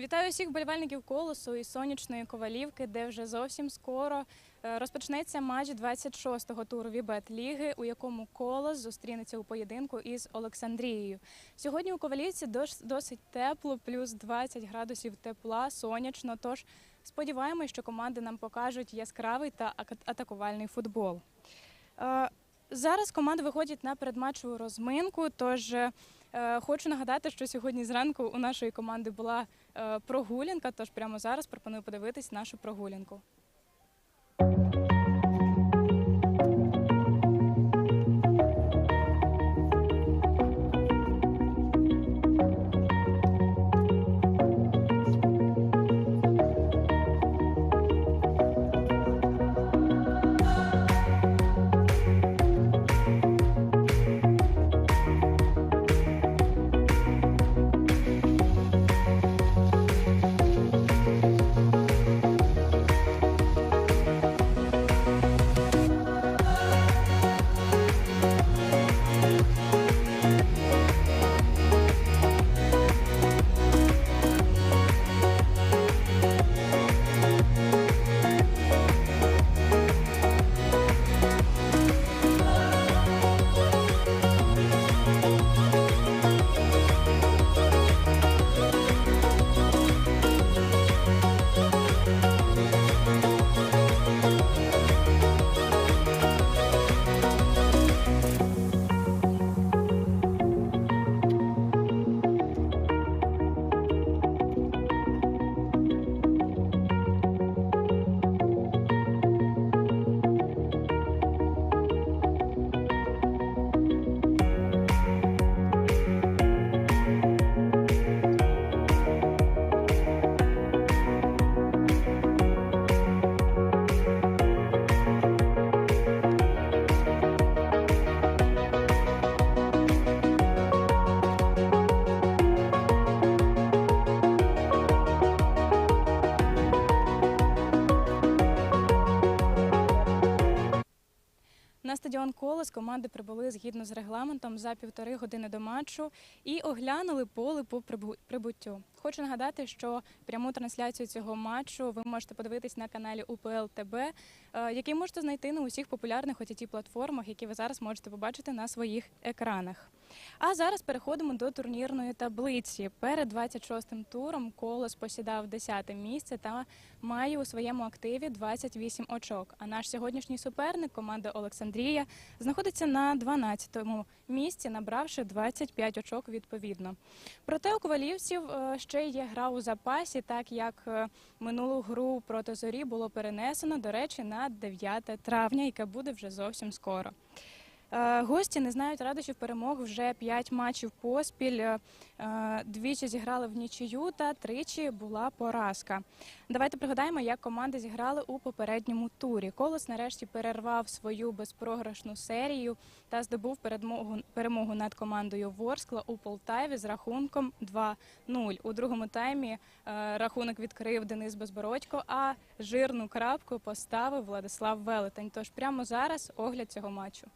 Вітаю всіх болівальників колосу і сонячної ковалівки, де вже зовсім скоро е, розпочнеться матч 26-го туру Вібет Ліги, у якому колос зустрінеться у поєдинку із Олександрією. Сьогодні у ковалівці досить тепло, плюс 20 градусів тепла, сонячно. Тож сподіваємось, що команди нам покажуть яскравий та атакувальний футбол. Е, Зараз команди виходять на передматчеву розминку. Тож е, хочу нагадати, що сьогодні зранку у нашої команди була е, прогулянка. Тож прямо зараз пропоную подивитись нашу прогулянку. Команди прибули згідно з регламентом за півтори години до матчу і оглянули поле по прибу- прибуттю. Хочу нагадати, що пряму трансляцію цього матчу ви можете подивитись на каналі УПЛ ТБ, е, який можете знайти на усіх популярних ott платформах, які ви зараз можете побачити на своїх екранах. А зараз переходимо до турнірної таблиці. Перед 26-м туром Колос посідав 10-те місце та має у своєму активі 28 очок. А наш сьогоднішній суперник, команда Олександрія, знаходиться на 12-му місці, набравши 25 очок відповідно. Проте у ковалівців е, ще є гра у запасі, так як е, минулу гру проти зорі було перенесено, до речі, на 9 травня, яке буде вже зовсім скоро. Е, Гості не знають радощів перемог вже 5 матчів поспіль. Е, е, Двічі зіграли в нічию та тричі була поразка. Давайте пригадаємо, як команди зіграли у попередньому турі. Колос нарешті перервав свою безпрограшну серію та здобув перемогу над командою Ворскла у Полтаві з рахунком 2-0. У другому таймі рахунок відкрив Денис Безбородько, а жирну крапку поставив Владислав Велетень. Тож прямо зараз огляд цього матчу.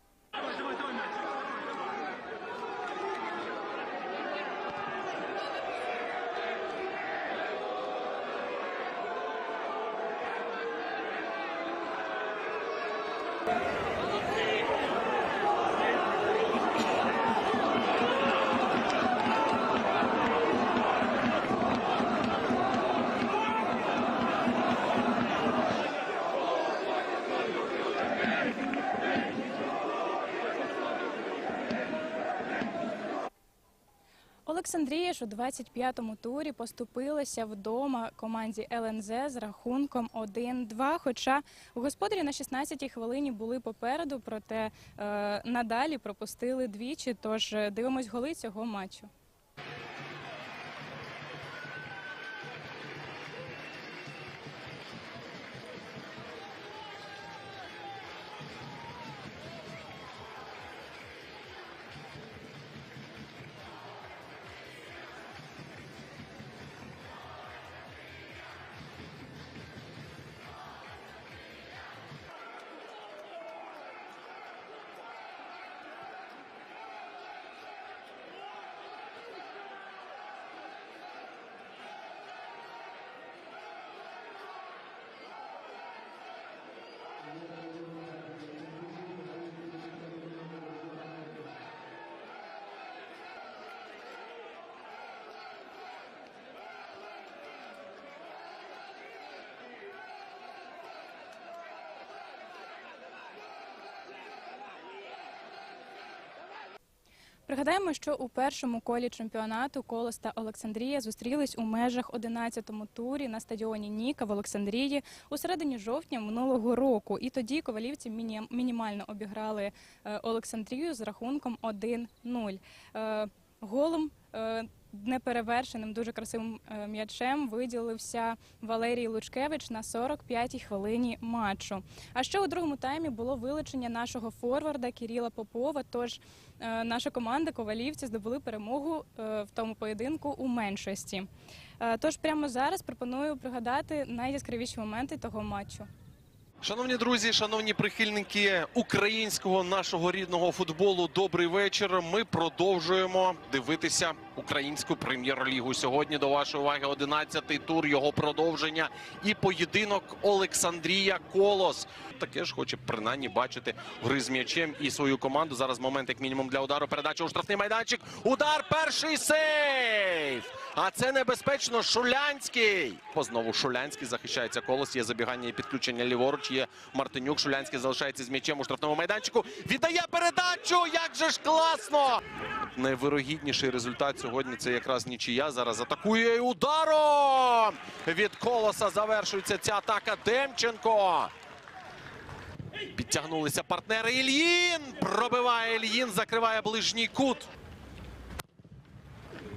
Олександрія ж у 25-му турі поступилася вдома команді ЛНЗ з рахунком 1-2. Хоча господарі на 16-й хвилині були попереду, проте е, надалі пропустили двічі. Тож е, дивимось голи цього матчу. Пригадаємо, що у першому колі чемпіонату Колос та Олександрія зустрілись у межах 11-му турі на стадіоні Ніка в Олександрії у середині жовтня минулого року. І тоді ковалівці міні- мінімально обіграли е, Олександрію з рахунком 1-0. Е, Голом е, неперевершеним, дуже красивим е, м'ячем виділився Валерій Лучкевич на 45-й хвилині матчу. А ще у другому таймі було вилучення нашого форварда Кіріла Попова. Тож е, наша команда ковалівці здобули перемогу е, в тому поєдинку у меншості. Тож прямо зараз пропоную пригадати найяскравіші моменти того матчу. Шановні друзі, шановні прихильники українського нашого рідного футболу. Добрий вечір. Ми продовжуємо дивитися українську прем'єр-лігу. Сьогодні до вашої уваги 11-й тур його продовження і поєдинок Олександрія Колос. Таке ж хоче принаймні бачити гри з м'ячем і свою команду. Зараз момент, як мінімум, для удару. Передача у штрафний майданчик. Удар перший сейф. А це небезпечно. Шулянський. Знову Шулянський захищається колос. Є забігання і підключення ліворуч. Є Мартинюк. Шулянський залишається з м'ячем у штрафному майданчику. Віддає передачу. Як же ж класно! Найвирогідніший результат сьогодні це якраз нічия. Зараз атакує і ударом. Від колоса завершується ця атака. Демченко. Підтягнулися партнери. Ільїн пробиває Ільїн, закриває ближній кут.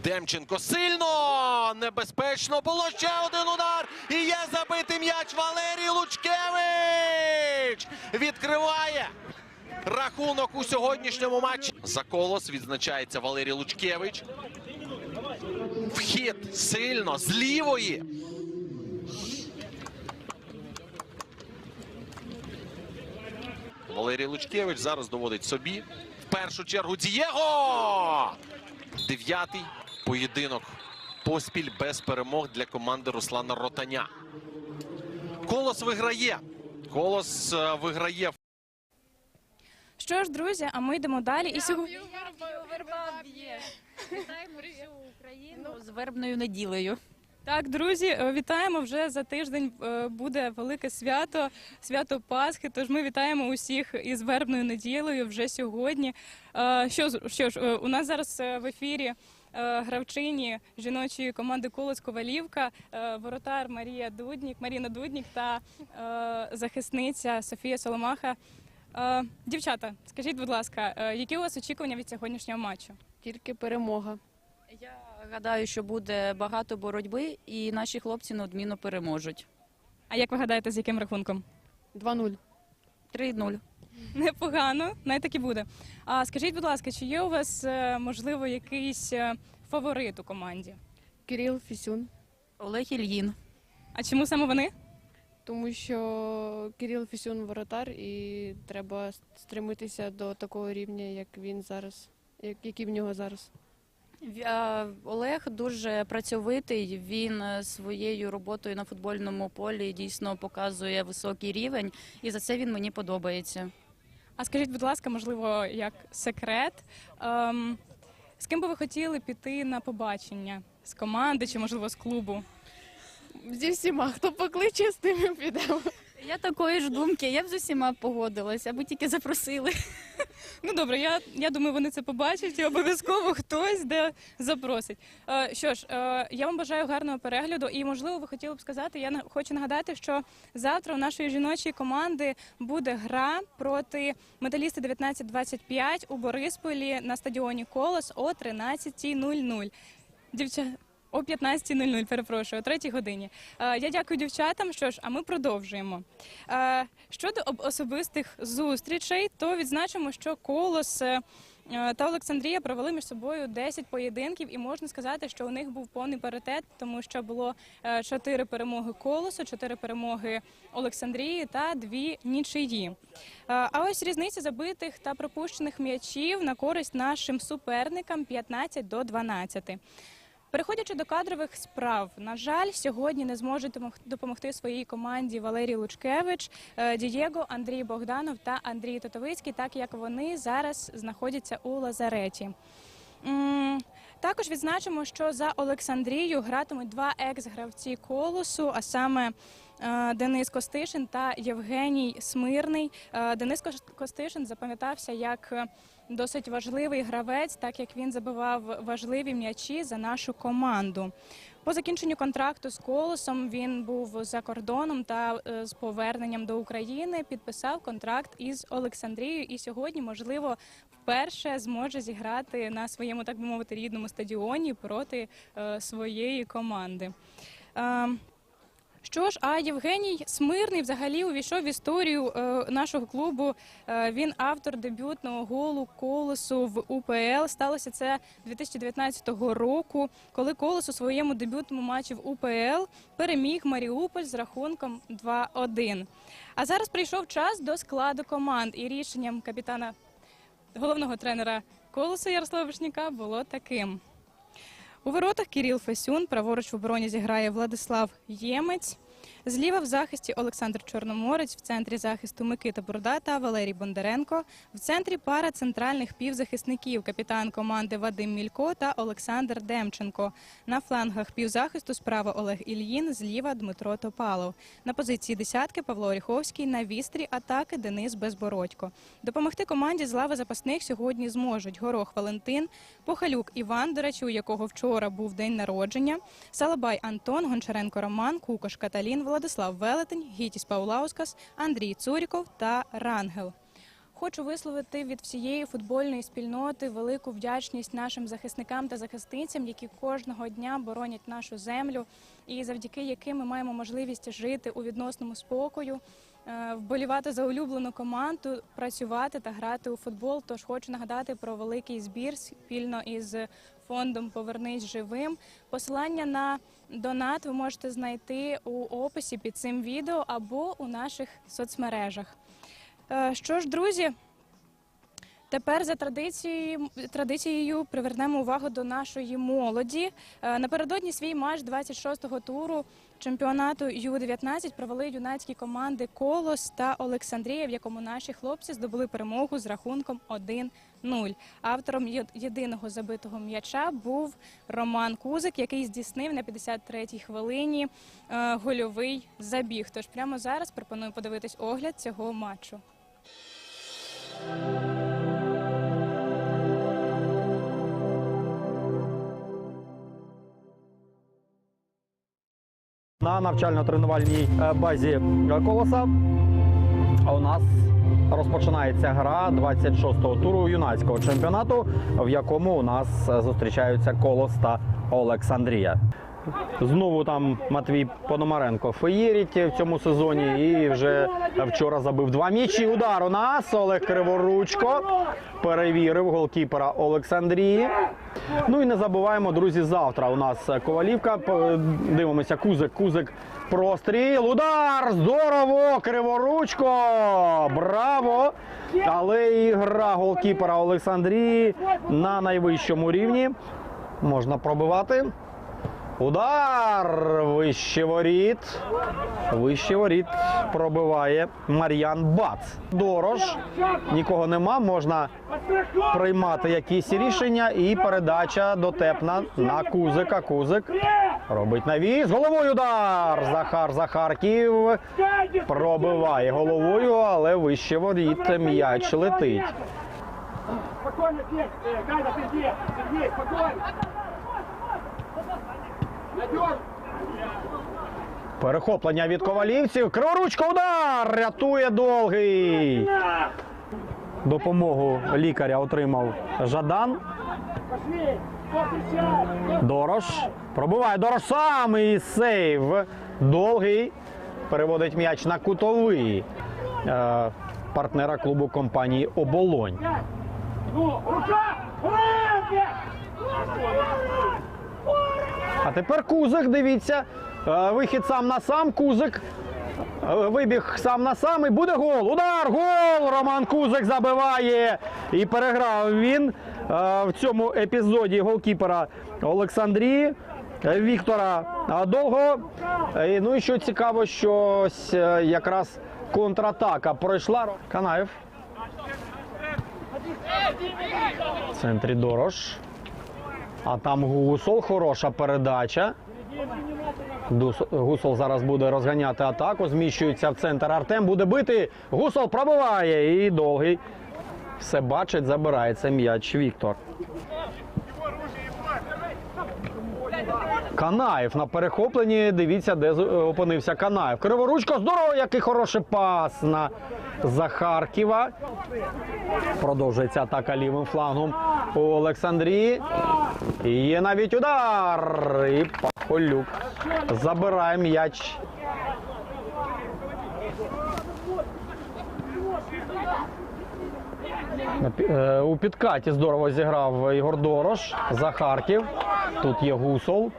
Демченко сильно небезпечно було ще один удар. І є забитий м'яч Валерій Лучкевич. Відкриває рахунок у сьогоднішньому матчі. За колос відзначається Валерій Лучкевич. Вхід сильно з лівої. Валерій Лучкевич зараз доводить собі. В першу чергу Дієго! Дев'ятий поєдинок поспіль без перемог для команди Руслана Ротаня. Колос виграє. Колос е, виграє Що ж, друзі, а ми йдемо далі. І сьогодні Вітаємо всю Україну з вербною неділею. Так, друзі, е, вітаємо вже за тиждень. е, Буде велике свято, свято Пасхи. Тож ми вітаємо усіх із вербною неділею вже сьогодні. Е, Що ж- що ж, у нас зараз в ефірі. Гравчині жіночої команди Колос Ковалівка, воротар Марія Дуднік, Маріна Дуднік та захисниця Софія Соломаха. Е, Дівчата, скажіть, будь ласка, е, які у вас очікування від сьогоднішнього матчу? Тільки перемога. Я гадаю, що буде багато боротьби, і наші хлопці неодмінно переможуть. А як ви гадаєте, з яким рахунком? 2-0. 3-0. Непогано, най так і буде. А скажіть, будь ласка, чи є у вас е, можливо якийсь фаворит у команді? Кирил Фісюн. Олег Ільїн. А чому саме вони? Тому що Кирил Фісюн воротар і треба стремитися до такого рівня, як він зараз, як, який в нього зараз. В- Олег дуже працьовитий. Він е, своєю роботою на футбольному полі дійсно показує високий рівень, і за це він мені подобається. А скажіть, будь ласка, можливо, як секрет, ем, з ким би ви хотіли піти на побачення? З команди чи можливо з клубу? Зі всіма, хто покличе, з тим і підемо. Я такої ж думки, я б з усіма погодилася, аби тільки запросили. Ну добре, я, я думаю, вони це побачать і обов'язково хтось де запросить. Е, що ж, е, я вам бажаю гарного перегляду, і можливо, ви хотіли б сказати. Я хочу нагадати, що завтра у нашої жіночої команди буде гра проти металісти 1925 у Борисполі на стадіоні Колос о 13.00. Дівча. О 15.00, перепрошую, о 3 годині. Е, я дякую дівчатам. Що ж, а ми продовжуємо. Е, щодо особистих зустрічей, то відзначимо, що Колос е, та Олександрія провели між собою 10 поєдинків, і можна сказати, що у них був повний паритет, тому що було 4 перемоги Колосу, 4 перемоги Олександрії та 2 нічиї. А ось різниця забитих та пропущених м'ячів на користь нашим суперникам 15 до 12. Переходячи до кадрових справ, на жаль, сьогодні не зможуть допомогти своїй команді Валерій Лучкевич, е, Дієго, Андрій Богданов та Андрій Тотовицький, так як вони зараз знаходяться у лазареті. Також відзначимо, що за Олександрію гратимуть два екс-гравці колосу, а саме е, Денис Костишин та Євгеній Смирний. Е, Денис Костишин запам'ятався як досить важливий гравець, так як він забивав важливі м'ячі за нашу команду. По закінченню контракту з Колосом він був за кордоном та е, з поверненням до України підписав контракт із Олександрією і сьогодні, можливо, вперше зможе зіграти на своєму, так би мовити, рідному стадіоні проти е, своєї команди. Що ж, а Євгеній Смирний взагалі увійшов в історію е, нашого клубу. Е, він автор дебютного голу колосу в УПЛ. Сталося це 2019 року, коли колос у своєму дебютному матчі в УПЛ переміг Маріуполь з рахунком 2-1. А зараз прийшов час до складу команд, і рішенням капітана головного тренера колосу Ярослава Вишняка було таким. У воротах Кіріл Фесюн, праворуч в обороні зіграє Владислав Ємець. Зліва в захисті Олександр Чорноморець, в центрі захисту Микита Бурда та Валерій Бондаренко. В центрі пара центральних півзахисників капітан команди Вадим Мілько та Олександр Демченко. На флангах півзахисту справа Олег Ільїн, зліва Дмитро Топалов. На позиції десятки Павло Оріховський, на вістрі атаки Денис Безбородько. Допомогти команді з лави запасних сьогодні зможуть Горох Валентин, Похалюк Іван, до речі, у якого вчора був день народження, Салабай Антон, Гончаренко Роман, Кукош Каталін, Владислав Велетень, Гітіс Паулаускас, Андрій Цуріков та Рангел. Хочу висловити від всієї футбольної спільноти велику вдячність нашим захисникам та захисницям, які кожного дня боронять нашу землю, і завдяки яким ми маємо можливість жити у відносному спокою, е, вболівати за улюблену команду, працювати та грати у футбол. Тож хочу нагадати про великий збір спільно із фондом Повернись живим. Посилання на донат ви можете знайти у описі під цим відео або у наших соцмережах. Е, Що ж, друзі, тепер за традицією, привернемо увагу до нашої молоді. Е, Напередодні свій матч 26-го туру чемпіонату Ю-19 провели юнацькі команди Колос та Олександрія, в якому наші хлопці здобули перемогу з рахунком 1-0. Автором єдиного забитого м'яча був Роман Кузик, який здійснив на 53-й хвилині е, гольовий забіг. Тож прямо зараз пропоную подивитись огляд цього матчу. на навчально-тренувальній е, базі е, колоса. У нас розпочинається гра 26-го туру юнацького чемпіонату, в якому у нас зустрічаються Колос та Олександрія. Знову там Матвій Пономаренко феєрить в цьому сезоні і вже вчора забив два м'ячі. Удар у нас Олег Криворучко перевірив голкіпера Олександрії. Ну і не забуваємо, друзі, завтра у нас Ковалівка. Дивимося, Кузик, Кузик, простріл, удар! Здорово! Криворучко! Браво! Але і гра голкіпера Олександрії на найвищому рівні. Можна пробивати. Удар! Вище воріт. Вище воріт пробиває Мар'ян Бац. Дорож. Нікого нема. Можна приймати якісь рішення. І передача дотепна на Кузика. Кузик робить навіс. Головою удар. Захар Захарків пробиває головою, але вище воріт м'яч летить. Спокойно, здесь, э, Перехоплення від ковалівців. Криворучко удар! Рятує довгий. Допомогу лікаря отримав Жадан. Дорош. Пробиває Дорош сам і сейв. Довгий. Переводить м'яч на кутовий е, партнера клубу компанії Оболонь. А тепер Кузик, дивіться. Е, Вихід сам на сам. Кузик. е, Вибіг сам на сам і буде гол. Удар! Гол! Роман Кузик забиває. І переграв він е, в цьому епізоді голкіпера Олександрії. Віктора Довго. Ну і що цікаво, що якраз контратака пройшла. Канаєв. В центрі Дорош. А там Гусол, хороша передача. Гусол зараз буде розганяти атаку. Зміщується в центр. Артем буде бити. Гусол пробиває. І довгий. Все бачить, забирається м'яч Віктор. Канаєв на перехопленні. Дивіться, де опинився Канаєв. Криворучко, здорово, який хороший пас на Захарківа. Продовжується атака лівим флангом у Олександрії. Є навіть удар. І Пахолюк забирає м'яч. Е, У підкаті здорово зіграв Ігор Дорош. Захарків. Тут є гусол.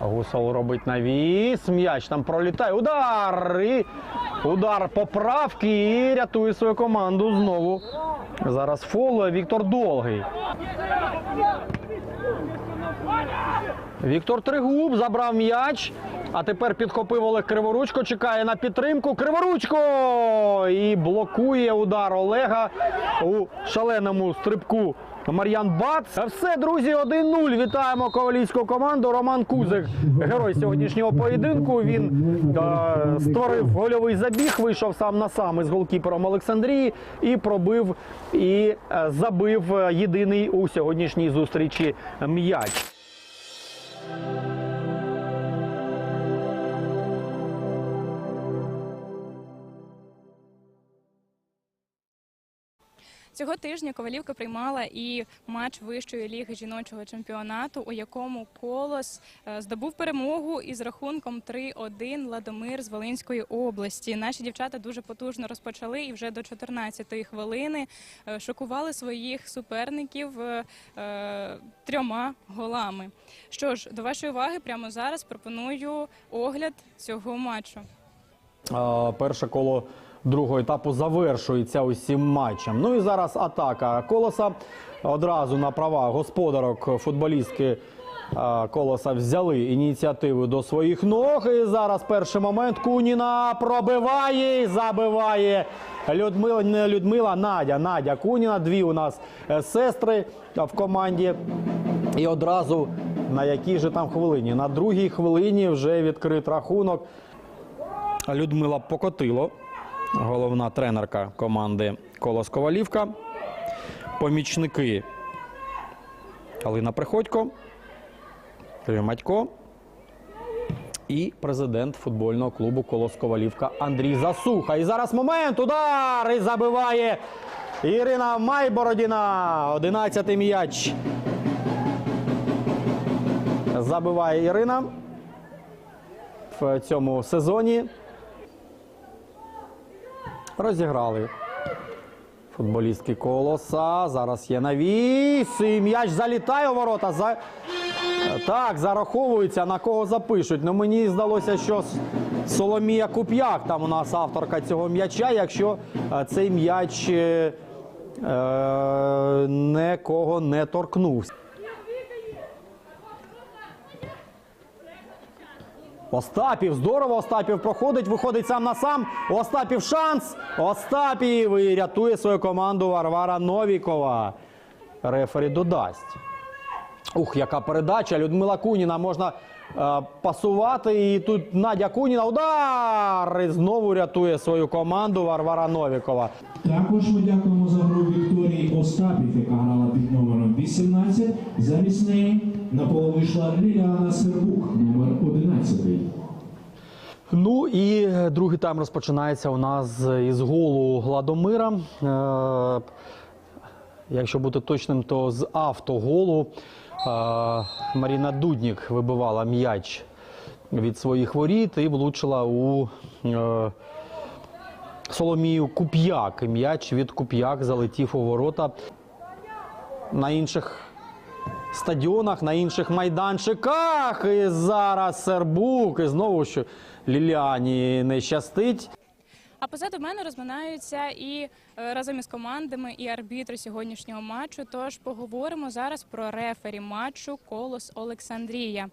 Гусол робить навіс. М'яч там пролітає. Удар! І удар поправки і рятує свою команду знову. Зараз фол Віктор Долгий. Віктор Тригуб забрав м'яч. А тепер підхопив Олег Криворучко. Чекає на підтримку. Криворучко! І блокує удар Олега у шаленому стрибку. Мар'ян Бац. Все, друзі, 1-0. Вітаємо ковалійську команду. Роман Кузик, герой сьогоднішнього поєдинку. Він е, створив гольовий забіг, вийшов сам на сам із голкіпером Олександрії і пробив і е, забив е, єдиний у сьогоднішній зустрічі м'яч. Цього тижня Ковалівка приймала і матч вищої ліги жіночого чемпіонату, у якому Колос е, здобув перемогу із рахунком 3-1 Ладомир з Волинської області. Наші дівчата дуже потужно розпочали і вже до 14-ї хвилини е, шокували своїх суперників е, трьома голами. Що ж, до вашої уваги прямо зараз пропоную огляд цього матчу. Перше коло другого етапу завершується усім матчем. Ну і зараз атака колоса. Одразу на права господарок футболістки е, колоса взяли ініціативу до своїх ног. І зараз перший момент Куніна пробиває і забиває. Людмила, не Людмила, Надя. Надя Куніна. Дві у нас е, сестри в команді. І одразу на якій же там хвилині? На другій хвилині вже відкрит рахунок. Людмила Покотило, головна тренерка команди Колос Ковалівка. Помічники Алина Приходько, Матько і президент футбольного клубу Колос Ковалівка Андрій Засуха. І зараз момент. Удар! І забиває Ірина Майбородіна. 11-й м'яч. Забиває Ірина в цьому сезоні. Розіграли футболістки колоса. Зараз є навіс. І м'яч залітає у ворота. За... Так, зараховується, на кого запишуть. Ну мені здалося, що Соломія Куп'як там у нас авторка цього м'яча, якщо е, цей м'яч е, е, нікого не торкнувся. Остапів, здорово, Остапів проходить, виходить сам на сам. Остапів шанс. Остапів і рятує свою команду Варвара Новікова. Рефері додасть. Ух, яка передача. Людмила Куніна можна пасувати. І тут Надя Куніна. Удар! І знову рятує свою команду Варвара Новікова. Також ми дякуємо за гру Вікторії Остапів, яка грала під номером 18. Замість неї на поле вийшла Ліліана Сербук, номер 11. Ну і е, другий тайм розпочинається у нас із голу Гладомира. Е, якщо бути точним, то з автоголу е, Маріна Дуднік вибивала м'яч від своїх воріт і влучила у е, Соломію Куп'як. М'яч від Куп'як залетів у ворота. На інших стадіонах, на інших майданчиках. І зараз Сербук. І знову що Ліліані не щастить. А позаду мене розминаються і е, разом із командами, і арбітри сьогоднішнього матчу. Тож поговоримо зараз про рефері матчу Колос Олександрія.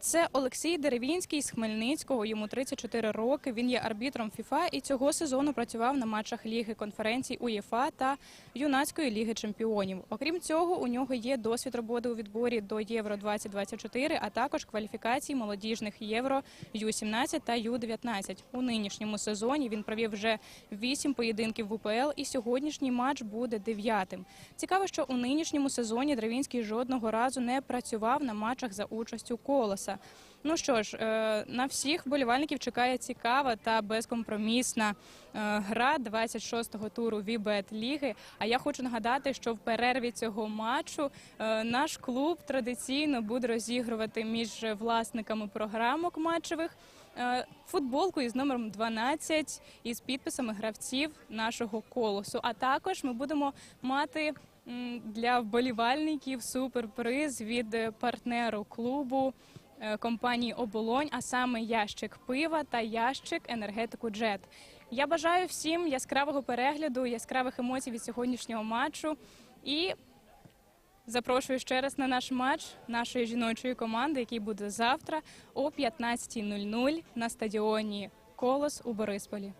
Це Олексій Деревінський з Хмельницького. Йому 34 роки. Він є арбітром ФІФА і цього сезону працював на матчах Ліги конференцій УЄФА та юнацької ліги чемпіонів. Окрім цього, у нього є досвід роботи у відборі до Євро 2024, а також кваліфікації молодіжних Євро Ю-17 та Ю-19. У нинішньому сезоні він провів вже вісім поєдинків в УПЛ, і сьогоднішній матч буде дев'ятим. Цікаво, що у нинішньому сезоні Дравінський жодного разу не працював на матчах за участю колоса. Ну що ж, е, на всіх болівальників чекає цікава та безкомпромісна е, гра 26-го туру Вібет Ліги. А я хочу нагадати, що в перерві цього матчу е, наш клуб традиційно буде розігрувати між власниками програмок матчевих футболку із номером 12 із підписами гравців нашого колосу. А також ми будемо мати для вболівальників суперприз від е, партнеру клубу е, компанії Оболонь, а саме ящик пива та ящик енергетику Джет. Я бажаю всім яскравого перегляду, яскравих емоцій від сьогоднішнього матчу і запрошую ще раз на наш матч нашої жіночої команди, який буде завтра о 15.00 на стадіоні Колос у Борисполі.